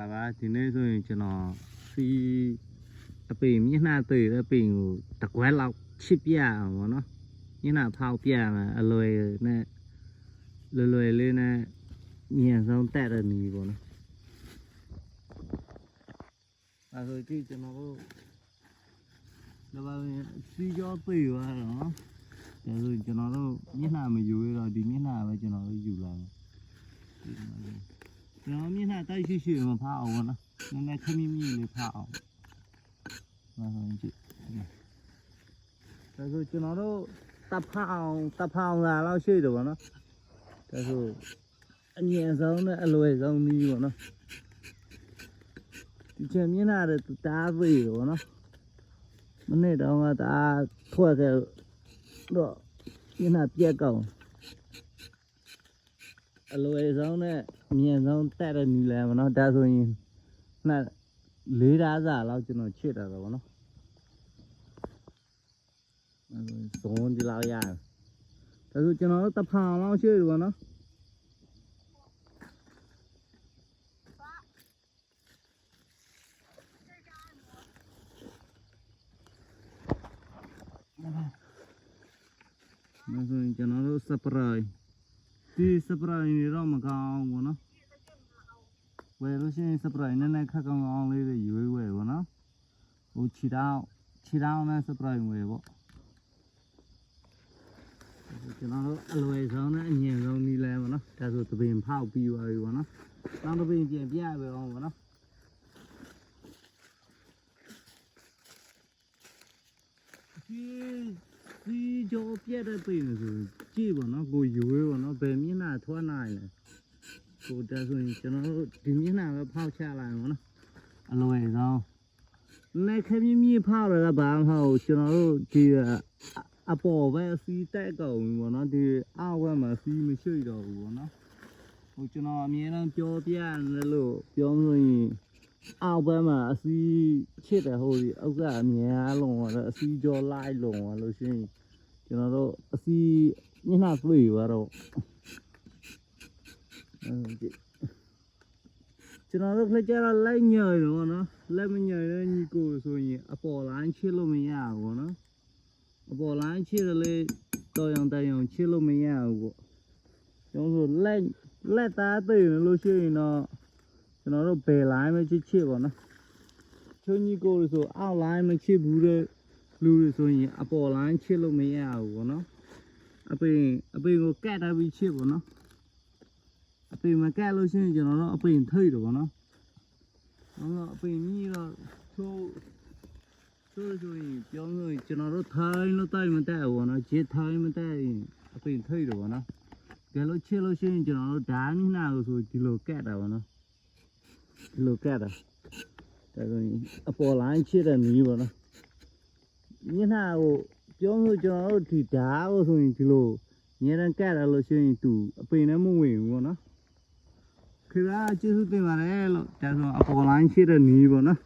လာပါဒီနေ့ဆိုရင်ကျွန်တော်စီအပင်မျက်နှာတွေ့တဲ့အပင်ကိုတကွက်လောက်ချစ်ပြအောင်ဗောနော်မျက်နှာဖောက်ပြမှာအလွယ်နဲ့လွယ်လွယ်လေးနဲ့မြန်ဆုံးတက်တဲ့နည်းဗောနော်အဲဆိုကြည့်ကျွန်တော်တို့ဒါပါရင်စီကြောတွေ့ရတော့ဒါဆိုကျွန်တော်တို့မျက်နှာမယူရတော့ဒီမျက်နှာပဲကျွန်တော်တို့ယူလာတယ် ကျွန်တော်မျက်နှာတိုက်ရှိရှိမဖားအောင်ဗောနော်နည်းနည်းခမီးမီလေးဖားအောင်ဒါဆိုရင်ကြည့်ဒါဆိုကျွန်တော်တို့တပ်ဖားအောင်တပ်ဖားအောင်လာတော့ရှိတယ်ဗောနော်ဒါဆိုအငြင်းဆုံးနဲ့အလွယ်ဆုံးနည်းဗောနော်ဒီချက်မျက်နှာတွေတားသေးတယ်ဗောနော်မနေ့တော့ကဒါထွက်ခဲ့တော့မျက်နှာပြက်ကောင်း အလွယ်ဆုံးနဲ့အမြင့်ဆုံးတက်တဲ့နီလန်ဗောနော်ဒါဆိုရင်နှစ်လေးဓာတ်စာလောက်ကျွန်တော်ချစ်တာတော့ဗောနော်အဲဆိုရင်ဇွန်ဒီလောက်ရတယ်ဒါဆိုကျွန်တော်တို့တစ်ဖာလောက်ချစ်တယ်ဗောနော်ဒါဆိုရင်ကျွန်တော်တို့စပရိုက် ဒီစပရိုင်းတွေတော့မကောင်းဘူးနော်ဝယ်လို့ရှိရင်စပရိုင်းနဲ့နဲ့ခက်ကောင်းကောင်းလေးတွေရွေးဝယ်ပေါ့နော်ဟိုခြေထောက်ခြေထောက်နဲ့စပရိုင်းဝယ်ပေါ့ကျွန်တော်တို့အလွယ်ဆုံးနဲ့အငြင်းဆုံးနီးလဲပေါ့နော်ဒါဆိုသပင်ဖောက်ပြီးသွားပြီပေါ့နော်နောက်သပင်ပြင်ပြရပဲအောင်ပေါ့နော်ဒီဒီကြောပြက်တဲ့ပင်ဆိုကြည့်ပါနော်ကိုရွေးပါနော် ဘယ်မျက်နှာထွက်နိုင်လဲကိုဒါဆိုရင်ကျွန်တော်တို့ဒီမျက်နှာပဲဖောက်ချလိုက်ပါနော်အလွယ်ဆုံးလက်ခမင်းမြဖောက်ရတာဘာမှမဟုတ်ကျွန်တော်တို့ဒီအပေါ်ပဲစီးတက်ကုန်ပြီပေါ့နော်ဒီအောက်ဘက်မှာစီးမရှိတော့ဘူးပေါ့နော်ဟိုကျွန်တော်အမြဲတမ်းပြောပြတယ်လို့ပြောလို့ရင်အောက်ဘက်မှာအစီးချစ်တယ်ဟိုဒီဥစ္စာအမြဲအလုံးတော့အစီးကြောလိုက်လုံးသွားလို့ရှိရင်ကျွန်တော်တို့အစီမျက်နှာတွေ့ရတော့အဲဒီ ကျွန်တော်တို့ခက်ကြတော့လိုက်ညရတော့နော်လက်မညရတဲ့ညီကိုဆိုရင်အပေါ်လိုင်းချစ်လို့မရဘူးပေါ့နော်အပေါ်လိုင်းချစ်တယ်လေတော်ရုံတန်ရုံချစ်လို့မရဘူးပေါ့ကျွန်တော်တို့လက်လက်သားသိနေလို့ရှိရင်တော့ကျွန်တော်တို့ဘယ်လိုင်းပဲချစ်ချစ်ပေါ့နော်ချုံညီကိုဆိုအောက်လိုင်းမချစ်ဘူးတဲ့လူတွေဆိုရင်အပေါ်လိုင်းချစ်လို့မရဘူးပေါ့နော်အပင်အပင်ကိုကတ်ထားပြီးချစ်ပေါ့နော် အပင်မကတ်လို့ရှိရင်ကျွန်တော်တို့အပင်ထိတ်တယ်ပေါ့နော်တော့အပင်ကြီးတော့ချိုးချိုးဆိုရင်ပြောလို့ရင်ကျွန်တော်တို့ထိုင်းလို့တိုက်မတက်ဘူးပေါ့နော်ဂျစ်ထိုင်းမတက်ရင်အပင်ထိတ်တယ်ပေါ့နော်ကဲလို့ချစ်လို့ရှိရင်ကျွန်တော်တို့ဓာတ်မျက်နှာကိုဆိုဒီလိုကတ်တာပေါ့နော်ဒီလိုကတ်တာဒါဆိုရင်အပေါ်လိုင်းချစ်တဲ့နည်းပေါ့နော်မျက်နှာကိုပြောလို့ကျွန်တော်တို့ဒီဓာတ်ကိုဆိုရင်ဒီလိုညရန်ကတ်ရလို့ရှိရင်သူအပင်နဲ့မဝင်ဘူးပေါ့နော် ခင်ဗျာကျေးဇူးတင်ပါတယ်လို့ဒါဆိုအပေါ်လိုင်းရှိတဲ့နီးပေါ့နော်